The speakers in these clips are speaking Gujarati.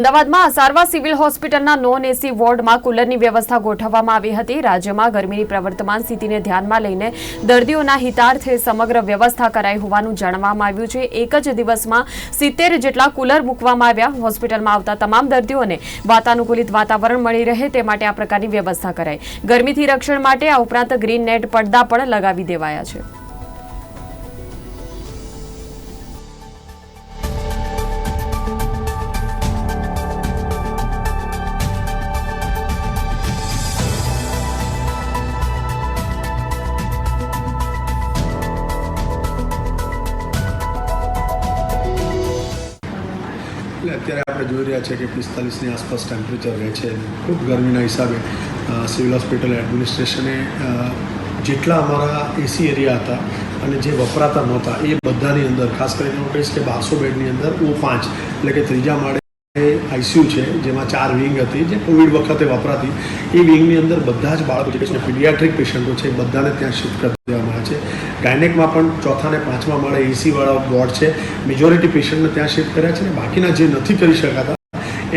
અમદાવાદમાં સારવાર સિવિલ હોસ્પિટલના નોન એસી વોર્ડમાં કુલરની વ્યવસ્થા ગોઠવવામાં આવી હતી. રાજ્યમાં ગરમીની પ્રવર્તમાન સ્થિતિને ધ્યાનમાં લઈને દર્દીઓના હિતાર્થે સમગ્ર વ્યવસ્થા કરાઈ હોવાનું જાણવામાં આવ્યું છે. એક જ દિવસમાં સિત્તેર જેટલા કુલર મૂકવામાં આવ્યા. હોસ્પિટલમાં આવતા તમામ દર્દીઓને વાતાનુકૂલિત વાતાવરણ મળી રહે તે માટે આ પ્રકારની વ્યવસ્થા કરાઈ. ગરમીથી રક્ષણ માટે આ ઉપરાંત ગ્રીન નેટ પડદા પણ લગાવી દેવાયા છે. એટલે અત્યારે આપણે જોઈ રહ્યા છે કે પિસ્તાલીસની આસપાસ ટેમ્પરેચર રહે છે ખૂબ ગરમીના હિસાબે સિવિલ હોસ્પિટલ એડમિનિસ્ટ્રેશને જેટલા અમારા એસી એરિયા હતા અને જે વપરાતા નહોતા, એ બધાની અંદર, ખાસ કરીને હું કહીશ કે બારસો બેડની અંદર ઓ પાંચ, એટલે કે ત્રીજા માળે આઈસીયુ છે, જેમાં ચાર વિંગ હતી, જે કોવિડ વખતે વપરાતી. એ વિંગની અંદર બધા જ બાળકો, જે પીડિયાટ્રિક પેશન્ટો છે બધાને ત્યાં શિફ્ટ કરી દેવામાં આવે છે. ગાયનેકમાં પણ ચોથા ને પાંચમા માળે એસીવાળા વોર્ડ છે. મેજોરિટી પેશન્ટને ત્યાં શિફ્ટ કર્યા છે અને બાકીના જે નથી કરી શકાતા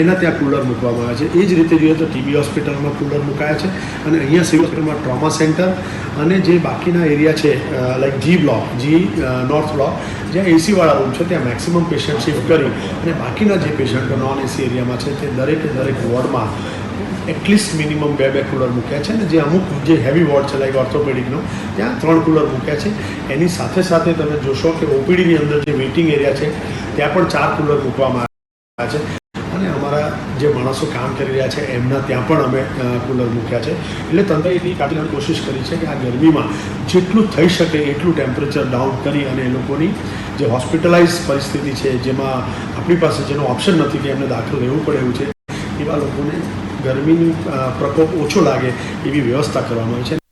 એના ત્યાં કુલર મૂકવામાં આવે છે. એ જ રીતે જોઈએ તો ટીબી હોસ્પિટલમાં કુલર મુકાયા છે અને અહીંયા સિવિલ હોસ્પિટલમાં ટ્રોમા સેન્ટર અને જે બાકીના એરિયા છે like G block G north block જ્યાં એસીવાળા રૂમ છે, ત્યાં મેક્સિમમ પેશન્ટ શિફ્ટ કરી અને બાકીના જે પેશન્ટો નોન એસી એરિયામાં છે, તે દરેકે દરેક વોર્ડમાં એટલીસ્ટ મિનિમમ બે બે કુલર મૂક્યા છે અને જે અમુક જે હેવી વોર્ડ છે લાઈક ઓર્થોપેડિકનો ત્યાં ત્રણ કુલર મૂક્યા છે. એની સાથે સાથે તમે જોશો કે ઓપીડીની અંદર જે વેઇટિંગ એરિયા છે, ત્યાં પણ ચાર કુલર મૂકવામાં આવ્યા છે. અને અમારા જે માણસો કામ કરી રહ્યા છે, એમના ત્યાં પણ અમે કુલર મૂક્યા છે. એટલે તંત્રએ એટલી કાઢી કોશિશ કરી છે કે આ ગરમીમાં જેટલું થઈ શકે એટલું ટેમ્પરેચર ડાઉન કરી અને એ લોકોની જે હોસ્પિટલાઇઝ પરિસ્થિતિ છે, જેમાં આપણી પાસે જેનો ઓપ્શન નથી કે એમને દાખલ રહેવું પડે એવું છે, એવા લોકોને ગરમીનું પ્રકોપ ઓછો લાગે એવી વ્યવસ્થા કરવામાં આવી છે.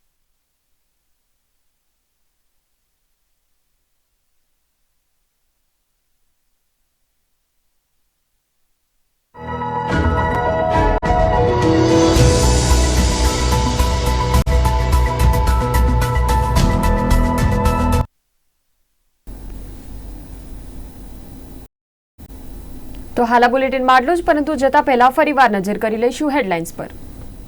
તો હાલ બુલેટિનમાં આટલું જ પરંતુ જતા પહેલા ફરીવાર નજર કરી લઈશું હેડલાઇન્સ પર.